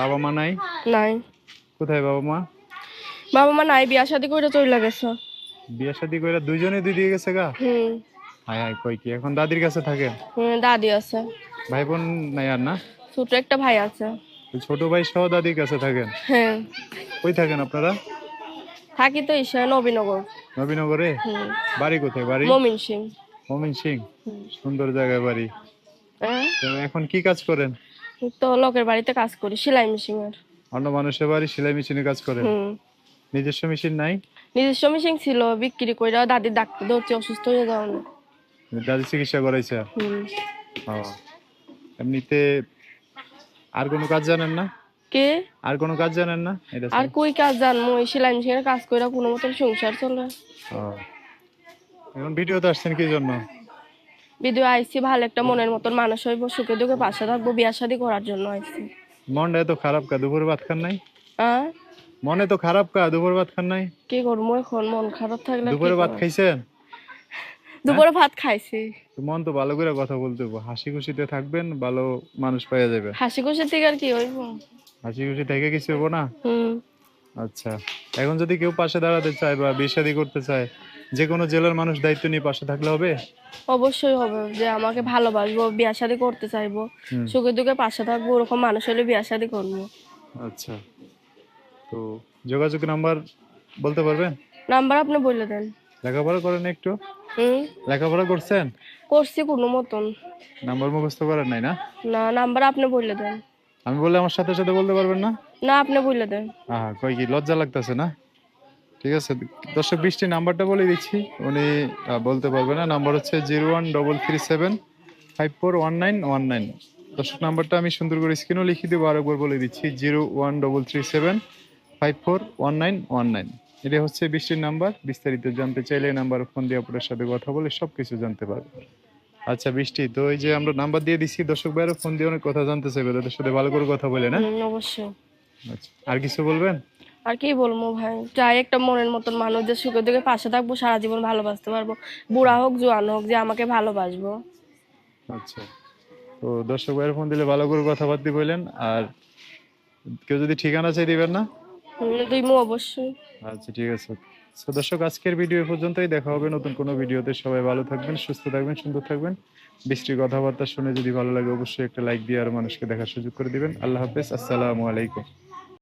বাবা মা নাই? নাই। কোথায় বাবা মা? বাবা মা নাই বিয়া শাদি কইরা চলে গেছে। বিয়া শাদি কইরা দুইজনে দুই দিয়ে গেছে গা? হুম। হায় হায় কই কি? এখন দাদির কাছে থাকে? হুম দাদি আছে। ভাই বোন নাই আর না? ছোট একটা ভাই আছে। ছোট ভাই সহ দাদির কাছে থাকেন? হ্যাঁ। কই থাকেন আপনারা? থাকি তো ঈশ্বর নবীনগর। নবীনগরে? বাড়ি কোথায় বাড়ি? মমিন সিং। মমিন সিং? সুন্দর জায়গায় বাড়ি। হ্যাঁ? এখন কি কাজ করেন? তো লোকের বাড়িতে কাজ করি সেলাই মেশিন এর। অন্য মানুষের বাড়ি সেলাই মেশিনে কাজ হুম। নিজস্ব মেশিন নাই? নিজস্ব মেশিন ছিল বিক্রি করে দাদির ডাক্তার ধরছে অসুস্থ হয়ে যাওয়া দাদি চিকিৎসা করাইছে? এমনিতে আর কোনো কাজ জানেন না? কে? আর কোনো কাজ জানেন না? আর কই কাজ জানব? এই সেলাই মেশিনের কাজ করে কোনো মতন সংসার চলে। এখন ভিডিওতে আসছেন কি জন্য? ভিডিও আইসি ভালো একটা মনের মতন মানুষ হইব সুখে দুঃখে পাশে থাকব বিয়া শাদি করার জন্য আইসি মনটা এত খারাপ কা দুপুরে ভাত খান নাই? হ্যাঁ মনে তো খারাপ কা দুপুরে ভাত খান নাই? কি করব এখন? মন খারাপ থাকলে দুপুরে ভাত খাইছেন? দুপুরে ভাত খাইছি। তো মন তো ভালো করে কথা বলতে হবে হাসি খুশিতে থাকবেন ভালো মানুষ পাওয়া যাবে হাসি খুশি থেকে আর কি হইব? হাসি খুশি থেকে কিছু হব না? হুম। আচ্ছা। এখন যদি কেউ পাশে দাঁড়াতে চায় বা বিয়ে শাদী করতে চায় যে কোনো জেলার মানুষ দায়িত্ব নিয়ে পাশে থাকলে হবে? অবশ্যই হবে যে আমাকে ভালোবাসবো বিয়া শাদি করতে চাইব। সুখে দুঃখে পাশে থাকব ওরকম মানুষ হলে বিয়া শাদি করব। আচ্ছা। তো যোগাযোগ নাম্বার বলতে পারবেন? নাম্বার আপনি বলে দেন। লেখাপড়া করেন একটু? হুম। লেখাপড়া করছেন? করছি কোনো মতন। নাম্বার মুখস্থ করেন নাই না? না নাম্বার আপনি বলে দেন। আমি বললে আমার সাথে সাথে বলতে পারবেন না? না আপনি বলে দেন। হ্যাঁ কই কি লজ্জা লাগতেছে না? ঠিক আছে? দর্শক বৃষ্টি নাম্বারটা বলে দিচ্ছি। উনি বলতে পারবে না। নাম্বার হচ্ছে zero one double three seven five four one nine one nine. দর্শক নাম্বারটা আমি সুন্দর করে স্ক্রিনও লিখে দেবো। আরেকবার বলে দিচ্ছি zero one double three seven five four one nine one nine. এটা হচ্ছে বৃষ্টির নাম্বার। বিস্তারিত জানতে চাইলে নাম্বার ফোন দিয়ে আপনার সাথে কথা বলে সব কিছু জানতে পারবে। আচ্ছা বৃষ্টি তো এই যে আমরা নাম্বার দিয়ে দিচ্ছি দর্শক ভাইয়েরও ফোন দিয়ে অনেক কথা জানতে চাইবে। তাদের সাথে ভালো করে কথা বলে না? অবশ্যই। আচ্ছা আর কিছু বলবেন? আর কি বলব ভাই? চাই একটা মনের মতন মানুষ যে সুখে দুঃখে পাশে থাকব সারা জীবন ভালোবাসতে পারব। বুড়া হোক জোয়ান হোক যে আমাকে ভালোবাসবো। আচ্ছা। তো দর্শক ভাইয়ের ফোন দিলে ভালো করে কথাবার্তা বললেন আর কেউ যদি ঠিকানা চাই দিবেন না? মু অবশ্যই। আচ্ছা ঠিক আছে। তো দর্শক আজকের ভিডিও পর্যন্তই। দেখা হবে নতুন কোনো ভিডিওতে সবাই ভালো থাকবেন সুস্থ থাকবেন সুন্দর থাকবেন। বৃষ্টির কথাবার্তা শুনে যদি ভালো লাগে অবশ্যই একটা লাইক দিয়ে আর মানুষকে দেখার সুযোগ করে দিবেন। আল্লাহ হাফেজ। আসসালামু আলাইকুম।